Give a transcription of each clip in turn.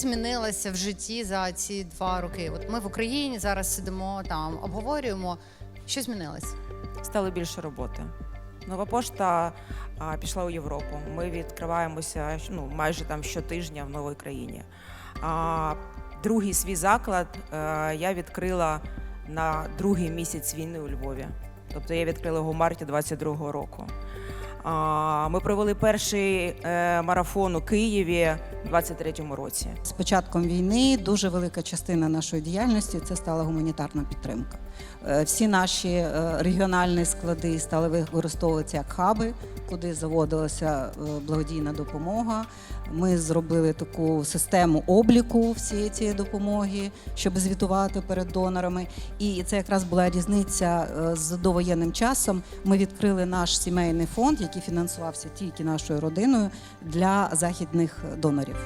Змінилося в житті за ці два роки? От ми в Україні зараз сидимо там, обговорюємо. Що змінилось? стало більше роботи. Нова пошта а, пішла у Європу. Ми відкриваємося ну, майже там щотижня в новій країні. А, другий свій заклад е, я відкрила на другий місяць війни у Львові. Тобто я відкрила його в марті 22-го року. Ми провели перший е, марафон у Києві у 23-му році. З початком війни дуже велика частина нашої діяльності це стала гуманітарна підтримка. Е, Всі наші е, регіональні склади стали використовуватися як хаби, куди заводилася е, благодійна допомога. Ми зробили таку систему обліку всієї цієї допомоги, щоб звітувати перед донорами. І це якраз була різниця е, з довоєнним часом. Ми відкрили наш сімейний фонд, який фінансувався тільки нашою родиною для західних донорів.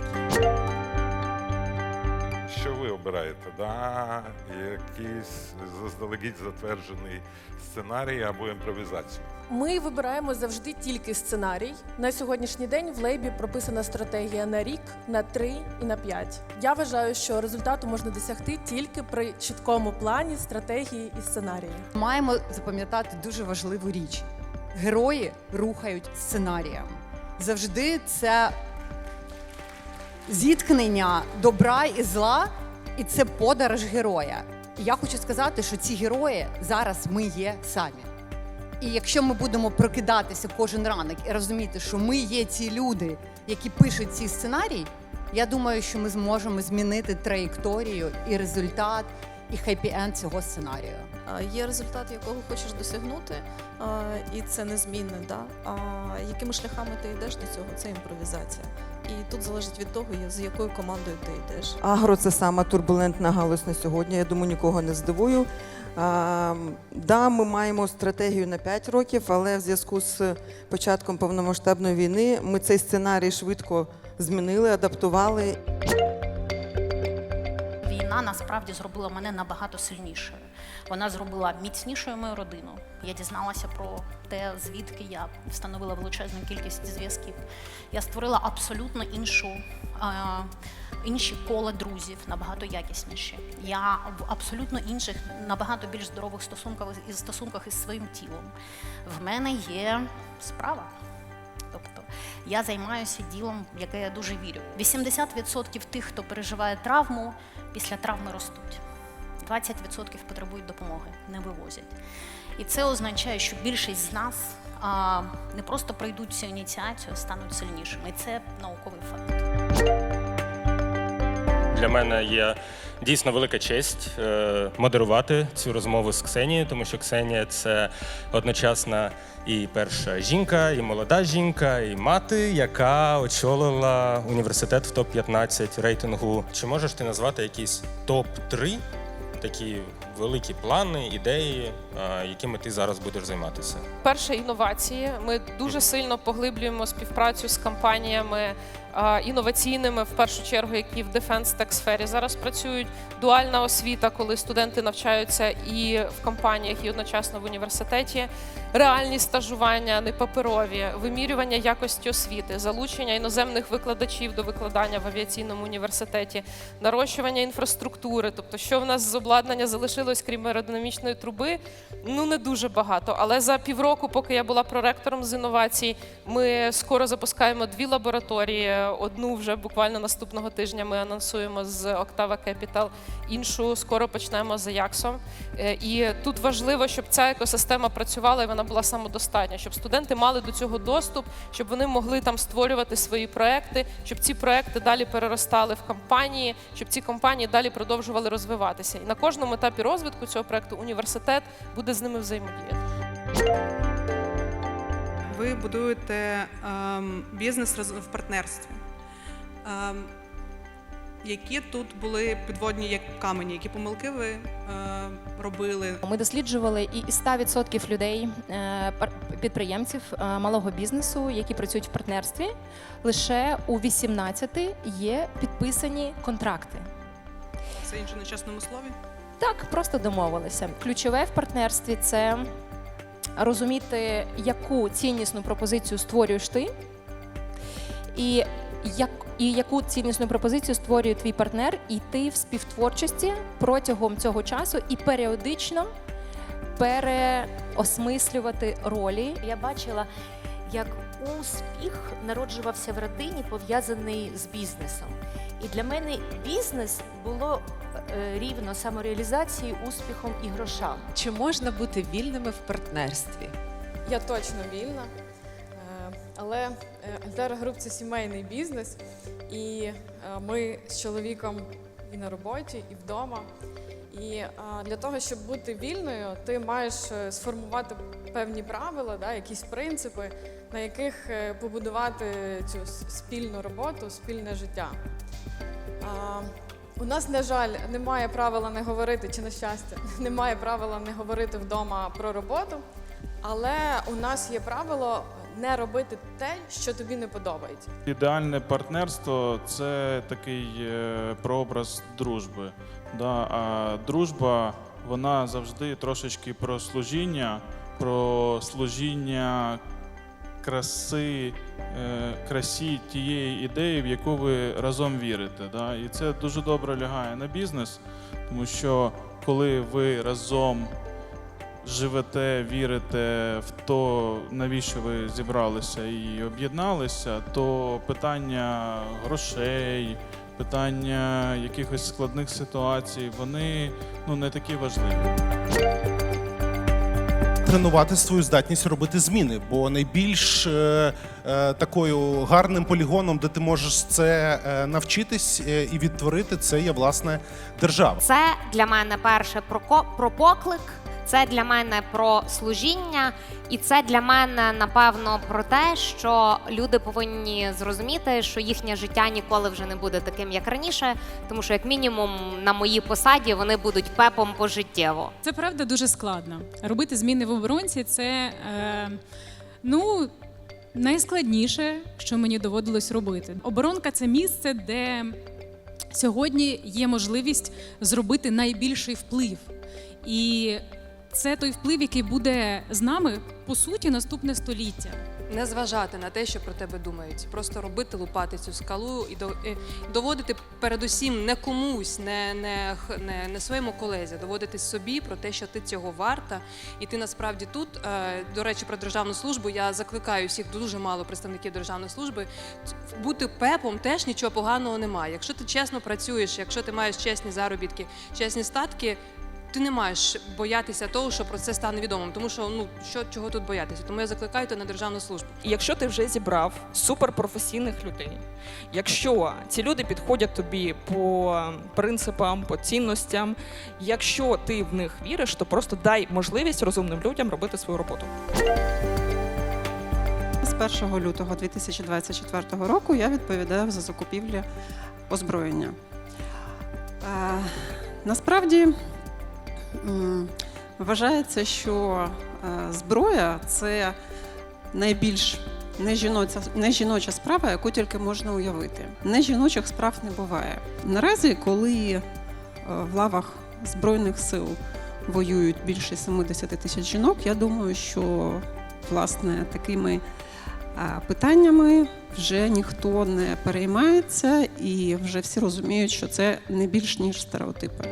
Обираєте? Да? Якийсь заздалегідь затверджений сценарій або імпровізацію? Ми вибираємо завжди тільки сценарій. На сьогоднішній день в лейбі прописана стратегія на рік, на три і на п'ять. Я вважаю, що результату можна досягти тільки при чіткому плані, стратегії і сценарії. Маємо запам'ятати дуже важливу річ: герої рухають сценарієм. Завжди це зіткнення добра і зла, і це подорож героя. Я хочу сказати, що ці герої зараз ми є самі. І якщо ми будемо прокидатися кожен ранок і розуміти, що ми є ці люди, які пишуть ці сценарії, я думаю, що ми зможемо змінити траєкторію і результат, і хеппі-енд цього сценарію. Є результат, якого хочеш досягнути, і це незмінне. Да? Якими шляхами ти йдеш до цього? Це імпровізація. І тут залежить від того, з якою командою ти йдеш. Агро це сама турбулентна галузь на сьогодні. Я думаю, нікого не здивую. А, да, ми маємо стратегію на 5 років, але в зв'язку з початком повномасштабної війни ми цей сценарій швидко змінили, адаптували. Війна насправді зробила мене набагато сильнішою. Вона зробила міцнішою мою родину. Я дізналася про те, звідки я встановила величезну кількість зв'язків. Я створила абсолютно іншу. Інші кола друзів набагато якісніші. Я в абсолютно інших, набагато більш здорових стосунках із стосунках із своїм тілом. В мене є справа. Тобто я займаюся ділом, в яке я дуже вірю. 80% тих, хто переживає травму, після травми ростуть. 20% потребують допомоги, не вивозять. І це означає, що більшість з нас а, не просто пройдуть цю ініціацію, а стануть сильнішими. І це науковий факт. Для мене є дійсно велика честь е, модерувати цю розмову з Ксенією, тому що Ксенія це одночасно і перша жінка, і молода жінка, і мати, яка очолила університет в топ-15 рейтингу. Чи можеш ти назвати якісь топ-3 такі великі плани, ідеї, якими ти зараз будеш займатися? Перше інновації. Ми дуже сильно поглиблюємо співпрацю з компаніями інноваційними, в першу чергу, які в дефенс тек сфері зараз працюють. Дуальна освіта, коли студенти навчаються і в компаніях, і одночасно в університеті. Реальні стажування, не паперові, вимірювання якості освіти, залучення іноземних викладачів до викладання в авіаційному університеті, нарощування інфраструктури. Тобто, що в нас з обладнання залишилось, крім аеродинамічної труби, ну не дуже багато. Але за півроку, поки я була проректором з інновацій, ми скоро запускаємо дві лабораторії. Одну вже буквально наступного тижня ми анонсуємо з Octava Capital, іншу скоро почнемо з Ajax. Е, І тут важливо, щоб ця екосистема працювала і вона була самодостатня, щоб студенти мали до цього доступ, щоб вони могли там створювати свої проекти, щоб ці проекти далі переростали в компанії, щоб ці компанії далі продовжували розвиватися. І на кожному етапі розвитку цього проекту університет буде з ними взаємодіяти. ви будуєте ем, бізнес в партнерстві. Ем, які тут були підводні як камені, які помилки ви е, робили? Ми досліджували і із 100% людей, е, пар- підприємців е, малого бізнесу, які працюють в партнерстві, лише у 18 є підписані контракти. Це інше на чесному слові? Так, просто домовилися. Ключове в партнерстві це розуміти, яку ціннісну пропозицію створюєш ти, і як і яку ціннісну пропозицію створює твій партнер, і йти в співтворчості протягом цього часу і періодично переосмислювати ролі. Я бачила, успіх народжувався в родині, пов'язаний з бізнесом. І для мене бізнес було е, рівно самореалізацією, успіхом і грошам. Чи можна бути вільними в партнерстві? Я точно вільна, Е, але е, Альтера Груп це сімейний бізнес, і ми з чоловіком і на роботі, і вдома. І для того, щоб бути вільною, ти маєш сформувати певні правила, да, якісь принципи, на яких е, побудувати цю спільну роботу, спільне життя. У нас, на жаль, немає правила не говорити, чи на щастя, немає правила не говорити вдома про роботу. Але у нас є правило не робити те, що тобі не подобається. Ідеальне партнерство це такий е, прообраз дружби. Да? А дружба вона завжди трошечки про служіння, про служіння краси, е, красі тієї ідеї, в яку ви разом вірите. Да? І це дуже добре лягає на бізнес, тому що коли ви разом живете, вірите в то, навіщо ви зібралися і об'єдналися, то питання грошей, питання якихось складних ситуацій, вони ну не такі важливі. Тренувати свою здатність робити зміни, бо найбільш е, е, такою гарним полігоном, де ти можеш це е, навчитись е, і відтворити, це є власне держава. Це для мене перше про, про поклик, це для мене про служіння, і це для мене напевно про те, що люди повинні зрозуміти, що їхнє життя ніколи вже не буде таким, як раніше, тому що як мінімум на моїй посаді вони будуть пепом пожиттєво. Це правда дуже складно. Робити зміни в оборонці це е, ну. Найскладніше, що мені доводилось робити. Оборонка це місце, де сьогодні є можливість зробити найбільший вплив. І це той вплив, який буде з нами по суті наступне століття. Не зважати на те, що про тебе думають. Просто робити, лупати цю скалу і до- і доводити передусім не комусь, не, не, не, не своєму колезі, доводити собі про те, що ти цього варта. І ти насправді тут, е, до речі, про державну службу. Я закликаю всіх дуже мало представників державної служби. Бути пепом теж нічого поганого немає. Якщо ти чесно працюєш, якщо ти маєш чесні заробітки, чесні статки. Ти не маєш боятися того, що про це стане відомим, тому що ну що чого тут боятися. Тому я закликаю тебе на державну службу. І якщо ти вже зібрав суперпрофесійних людей, якщо ці люди підходять тобі по принципам, по цінностям, якщо ти в них віриш, то просто дай можливість розумним людям робити свою роботу. З 1 лютого 2024 року я відповідаю за закупівлі озброєння. Е, насправді вважається, що е, зброя це найбільш нежіноча, нежіноча справа, яку тільки можна уявити. Нежіночих справ не буває. Наразі, коли е, в лавах Збройних сил воюють більше 70 тисяч жінок, я думаю, що власне такими питаннями вже ніхто не переймається, і вже всі розуміють, що це не більш ніж стереотипи.